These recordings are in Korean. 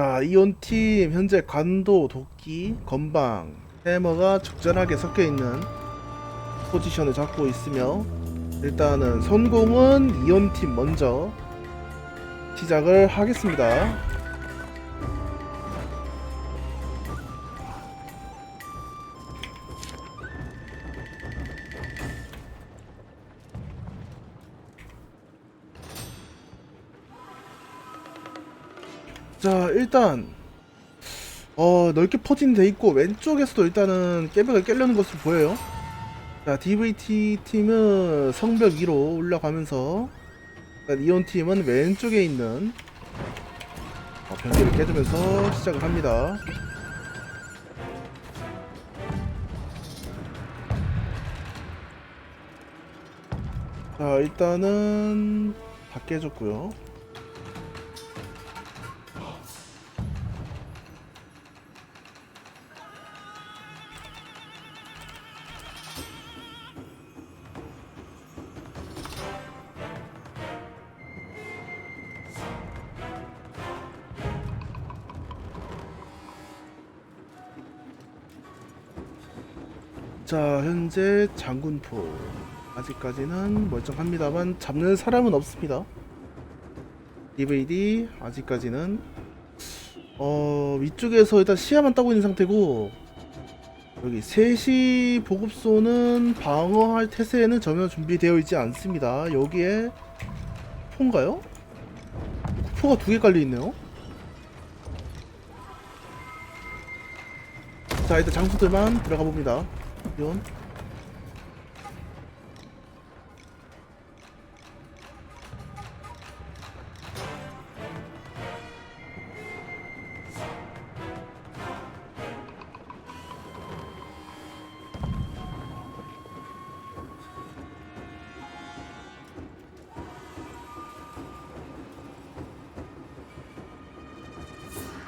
자, 이온팀 현재 관도, 도끼, 건방, 해머가 적절하게 섞여 있는 포지션을 잡고 있으며 일단은 선공은 이온팀 먼저 시작을 하겠습니다. 자, 일단 어, 넓게 퍼진 돼 있고 왼쪽에서도 일단은 깨벽을 깨려는 것으로 보여요. 자, DVT 팀은 성벽 위로 올라가면서 이온 팀은 왼쪽에 있는 어, 벽기를 깨주면서 시작을 합니다. 자, 일단은 다 깨졌고요. 자, 현재 장군포 아직까지는 멀쩡합니다만 잡는 사람은 없습니다. DVD 아직까지는 어 위쪽에서 일단 시야만 따고 있는 상태고 여기 3시 보급소는 방어할 태세에는 전혀 준비되어 있지 않습니다. 여기에 포인가요? 쿠포가 두 개 깔려 있네요. 자 일단 장수들만 들어가 봅니다. 이건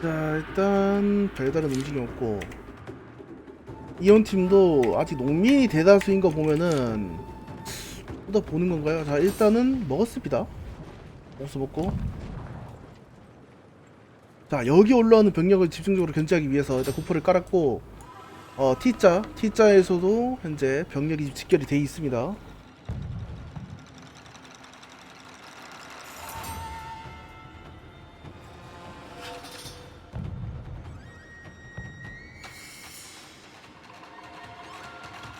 자 일단 별다른 움직임 없고 이온 팀도 아직 농민이 대다수인 거 보면은 또 보는 건가요? 자 일단은 먹었습니다. 먹어서 먹고 자 여기 올라오는 병력을 집중적으로 견제하기 위해서 일단 구포를 깔았고 어 T자 T자에서도 현재 병력이 직결이 돼 있습니다.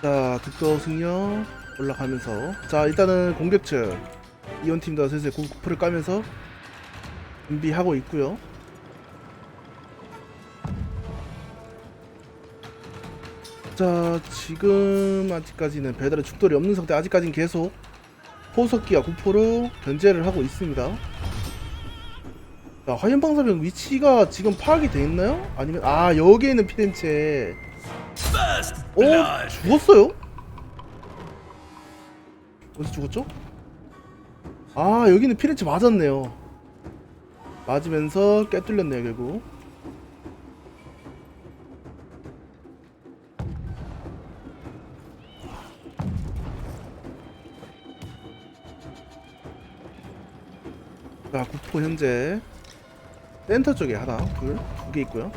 자 득도 승려 올라가면서 자 일단은 공격층 이온 팀도 슬슬 구프를 까면서 준비하고 있고요. 자 지금 아직까지는 배달의 축돌이 없는 상태 아직까지는 계속 호석기와 구포로 견제를 하고 있습니다. 자 화염방사병 위치가 지금 파악이 돼 있나요? 아니면 아 여기에 있는 피렌체 어? 죽었어요? 어디서 죽었죠? 아 여기는 피렌체 맞았네요 맞으면서 꿰뚫렸네요 결국 자 구포 현재 센터 쪽에 하나 둘두 개 있고요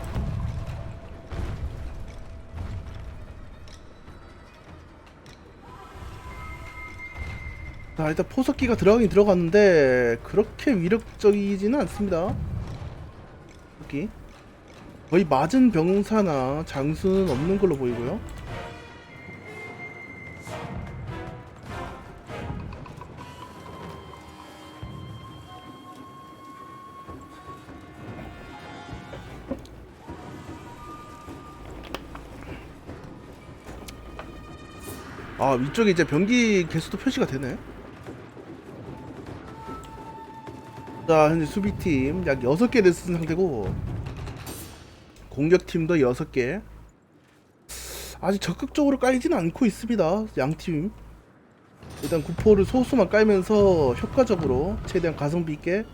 자 일단 포석기가 들어가긴 들어갔는데 그렇게 위력적이지는 않습니다. 여기. 거의 맞은 병사나 장수는 없는 걸로 보이고요. 아 위쪽에 이제 병기 개수도 표시가 되네 자 현재 수비팀 약 6개 쓴 상태고 공격팀도 6개. 아직 적극적으로 깔지는 않고 있습니다 양팀. 일단 구포를 소수만 깔면서 효과적으로 최대한 가성비 있게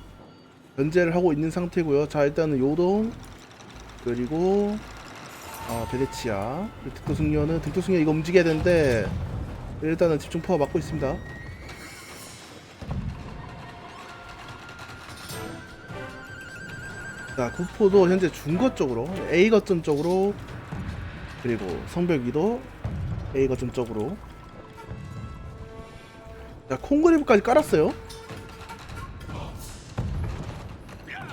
견제를 하고 있는 상태고요. 자 일단은 요동 그리고 아 베네치아 득도 승려는 득도 승려 이거 움직여야 되는데 일단은 집중 포화 맞고 있습니다 자자 구포도 현재 중거 쪽으로 A 거점 쪽으로 그리고 성벽 위도 A 거점 쪽으로 자 콩그리브까지 깔았어요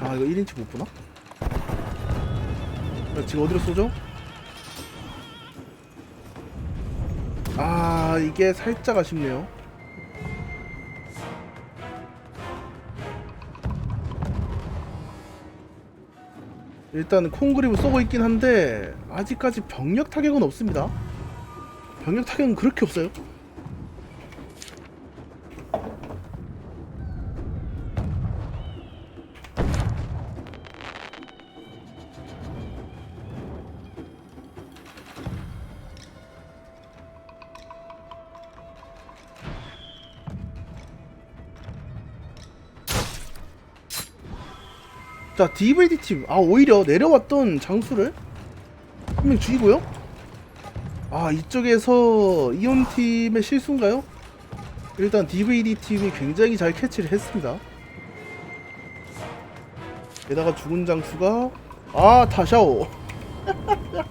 아 이거 1인치 못 보나? 자, 지금 어디로 쏘죠? 아 이게 살짝 아쉽네요 일단 콩그리브 쏘고 있긴 한데 아직까지 병력 타격은 없습니다. 병력 타격은 그렇게 없어요 자 DVD 팀. 아 오히려 내려왔던 장수를 한 명 죽이고요. 아 이쪽에서 이온 팀의 실수인가요? 일단 DVD 팀이 굉장히 잘 캐치를 했습니다. 게다가 죽은 장수가 아 타샤오.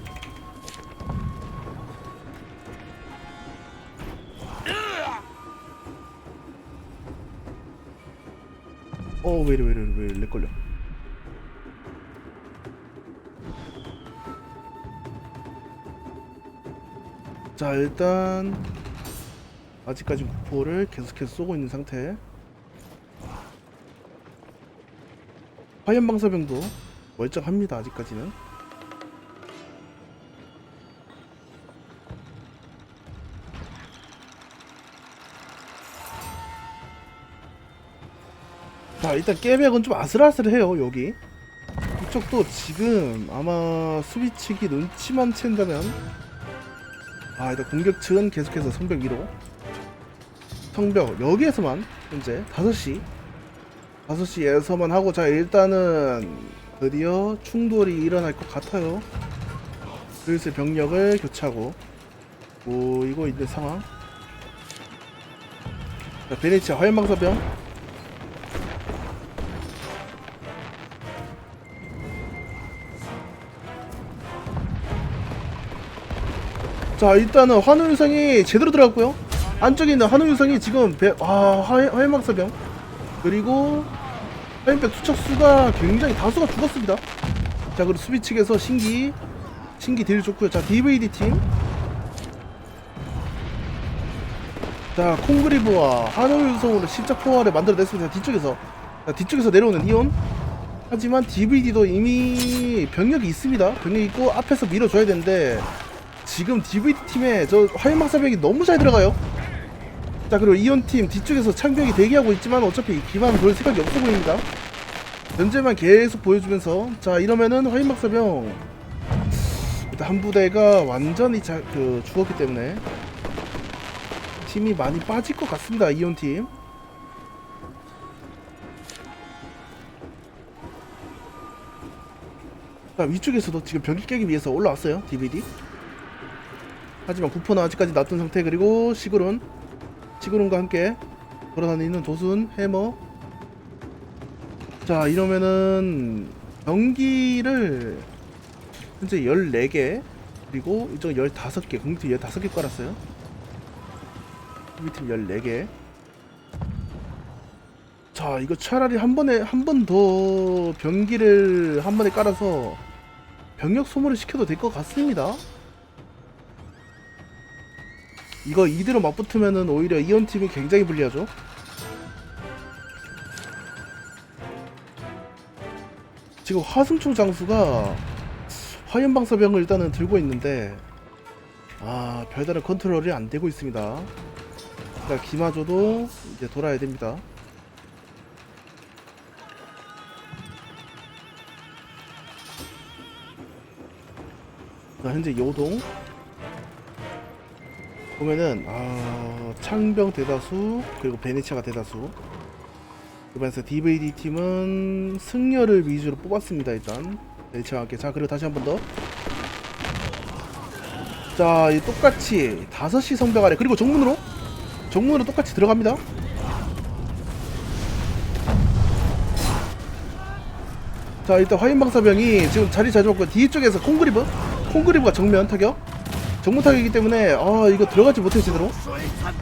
어 왜이래 왜이래 왜이래 렉 걸려 자 일단 아직까지 구포를 계속해서 쏘고 있는 상태. 화염 방사병도 멀쩡합니다 아직까지는. 자 일단 깨백은 좀 아슬아슬해요 여기. 이쪽도 지금 아마 수비 측이 눈치만 챈다면 아 일단 공격층은 계속해서 성벽 위로. 성벽 여기에서만 현재 5시 5시에서만 하고 자 일단은 드디어 충돌이 일어날 것 같아요. 슬슬 병력을 교체하고. 모이고 있는 상황. 자 베네치아 화염방사병 자 일단은 환호 유성이 제대로 들어갔고요. 안쪽에 있는 환호 유성이 지금 배, 아 화해, 화해망사병. 그리고 화염병 투척수가 굉장히 다수가 죽었습니다. 자 그리고 수비 측에서 신기 신기 딜 좋고요. 자 DVD 팀자 콩그리브와 환호 유성으로 십자 포화를 만들어냈습니다 뒤쪽에서. 자, 뒤쪽에서 내려오는 이온. 하지만 DVD도 이미 병력이 있습니다. 병력이 있고 앞에서 밀어줘야 되는데 지금 DVD 팀에 저 화염방사벽이 너무 잘 들어가요. 자 그리고 이온 팀 뒤쪽에서 창벽이 대기하고 있지만 어차피 기반 볼 생각이 없어 보입니다. 현재만 계속 보여주면서 자 이러면은 화염방사병 일단 한 부대가 완전히 자, 그 죽었기 때문에 팀이 많이 빠질 것 같습니다 이온 팀. 자 위쪽에서도 지금 벽이 깨기 위해서 올라왔어요 DVD. 하지만 구포는 아직까지 놔둔 상태 그리고 시그론 시그론과 함께 돌아다니는 도순 해머. 자 이러면은 경기를 현재 14개 그리고 이쪽 15개 공팀 15개 깔았어요. 우리팀 14개. 자 이거 차라리 한 번에 한 번더 병기를 한 번에 깔아서 병력 소모를 시켜도 될 것 같습니다 이거 이대로 맞붙으면은 오히려 이온 팀이 굉장히 불리하죠. 지금 화승초 장수가 화염방사병을 일단은 들고 있는데 아 별다른 컨트롤이 안 되고 있습니다. 그러니까 기마저도 이제 돌아야 됩니다. 자, 현재 요동 보면은 아, 창병 대다수 그리고 베네치아가 대다수. 그러면서 DVD 팀은 승려를 위주로 뽑았습니다 일단. 베네치아와 함께. 자 그리고 다시 한 번 더 자 이 똑같이 5시 성벽 아래 그리고 정문으로? 정문으로 똑같이 들어갑니다. 자 일단 화인 방사병이 지금 자리 잘 잡고 뒤쪽에서 콩그리브? 콩그리브가 정면 타격 정면 타격이기 때문에 아 이거 들어가지 못해 제대로.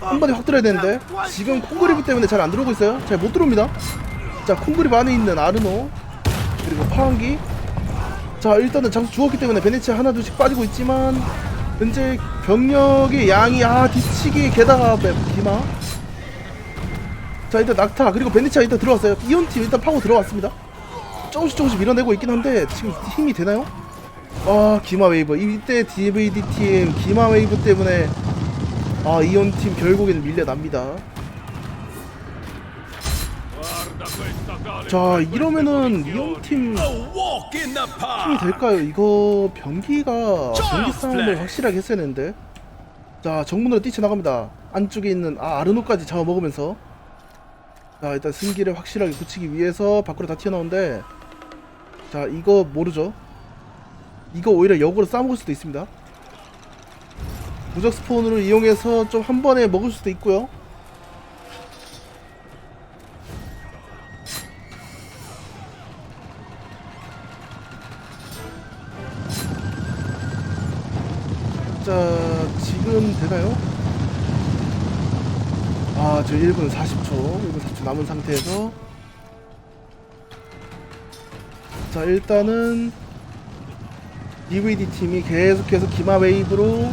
한 번에 확 들어야 되는데. 지금 콩그리브 때문에 잘 안 들어오고 있어요. 잘 못 들어옵니다. 자 콩그리브 안에 있는 아르노 그리고 파왕기. 자 일단은 장수 죽었기 때문에 베네치아 하나 둘씩 빠지고 있지만 현재 병력의 양이 아 뒤치기 게다가 맵 기마. 자 일단 낙타 그리고 베네치아 일단 들어왔어요. 이온팀 일단 파고 들어왔습니다. 조금씩 조금씩 밀어내고 있긴 한데 지금 힘이 되나요? 아 기마 웨이브 이때 DVD 팀 기마 웨이브 때문에 아 이온 팀 결국에는 밀려납니다. 자 이러면은 이온 팀 힘이 될까요? 이거 병기가 병기 싸움을 확실하게 했어야 되는데 자 정문으로 뛰쳐나갑니다. 안쪽에 있는 아 아르노까지 잡아먹으면서 자 일단 승기를 확실하게 붙이기 위해서 밖으로 다 튀어나오는데 자 이거 모르죠 이거 오히려 역으로 싸먹을 수도 있습니다. 무적 스폰으로 이용해서 좀 한 번에 먹을 수도 있고요. 자 지금 되나요? 아, 저 1분 40초, 1분 40초 남은 상태에서. 자, 일단은 DVD 팀이 계속해서 기마 웨이브로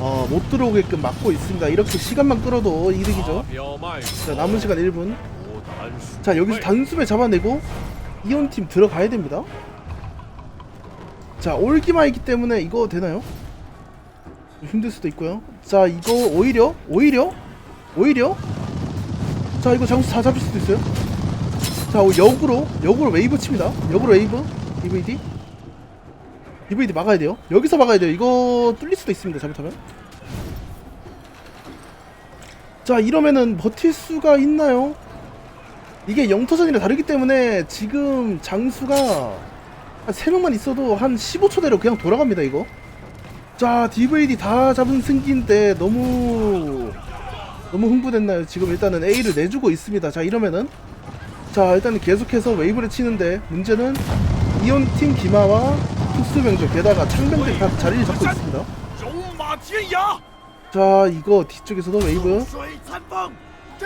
어, 못 들어오게끔 막고 있습니다. 이렇게 시간만 끌어도 이득이죠. 자, 남은 시간 1분. 자, 여기서 단숨에 잡아내고 이온 팀 들어가야 됩니다. 자, 올기마 있기 때문에 이거 되나요? 힘들 수도 있고요. 자, 이거 오히려 오히려 오히려 자 이거 장수 다 잡을 수도 있어요 자 어, 역으로 역으로 웨이브 칩니다 역으로 웨이브 DVD DVD 막아야 돼요? 여기서 막아야 돼요. 이거 뚫릴 수도 있습니다 잘못하면. 자 이러면은 버틸 수가 있나요? 이게 영토전이랑 다르기 때문에 지금 장수가 한 3명만 있어도 한 15초대로 그냥 돌아갑니다 이거. 자 DVD 다 잡은 승기인데 너무 너무 흥분했나요? 지금 일단은 A를 내주고 있습니다. 자 이러면은. 자 일단은 계속해서 웨이브를 치는데 문제는 이온팀 기마와 특수 병력 게다가 창병들 다 자리를 잡고 있습니다. 자 이거 뒤쪽에서도 웨이브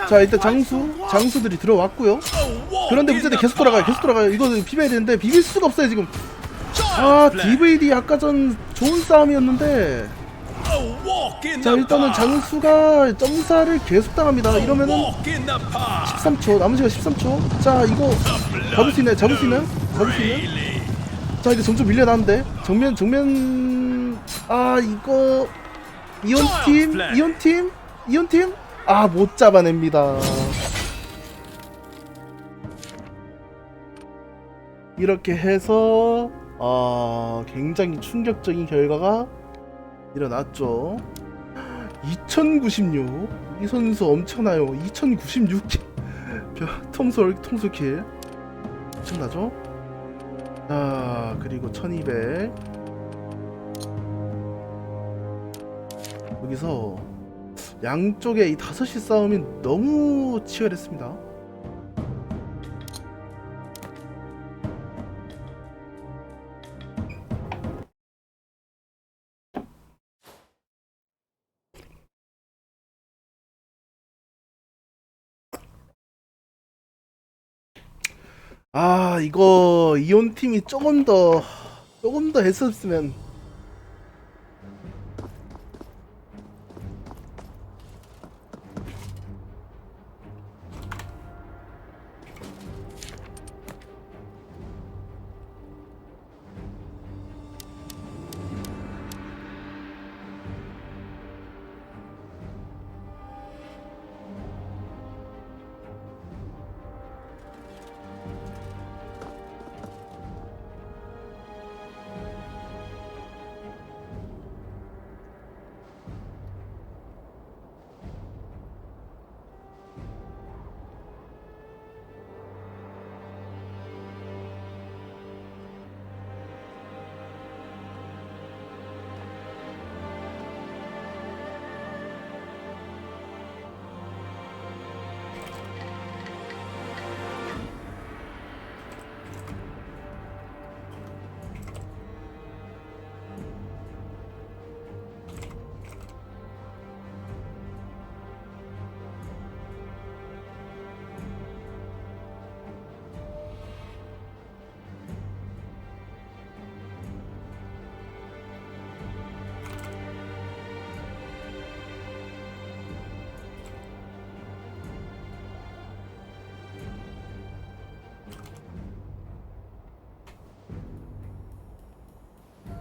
자 일단 장수 장수들이 들어왔고요. 그런데 문제는 계속 돌아가요. 계속 돌아가요. 이거 비벼야 되는데 비빌 수가 없어요 지금. 아 DVD 아까 전 좋은 싸움이었는데 자 일단은 장수가 점사를 계속 당합니다 이러면은 13초 남은 시간 13초 자 이거 잡을 수 있나요 잡을 수 있나요 잡을 수 있나요 자 이거 점점 밀려나는데 정면 정면 아 이거 이온팀 이온팀 이온팀 아 못 잡아냅니다 이렇게 해서 아 굉장히 충격적인 결과가 일어났죠. 2096. 이 선수 엄청나요. 2096킬. 통솔 통솔킬. 엄청나죠? 자, 그리고 1200. 여기서 양쪽에 이 5시 싸움이 너무 치열했습니다. 아 이거 이온 팀이 조금 더 조금 더 했었으면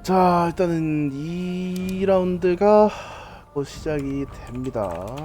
자 일단은 2라운드가 곧 시작이 됩니다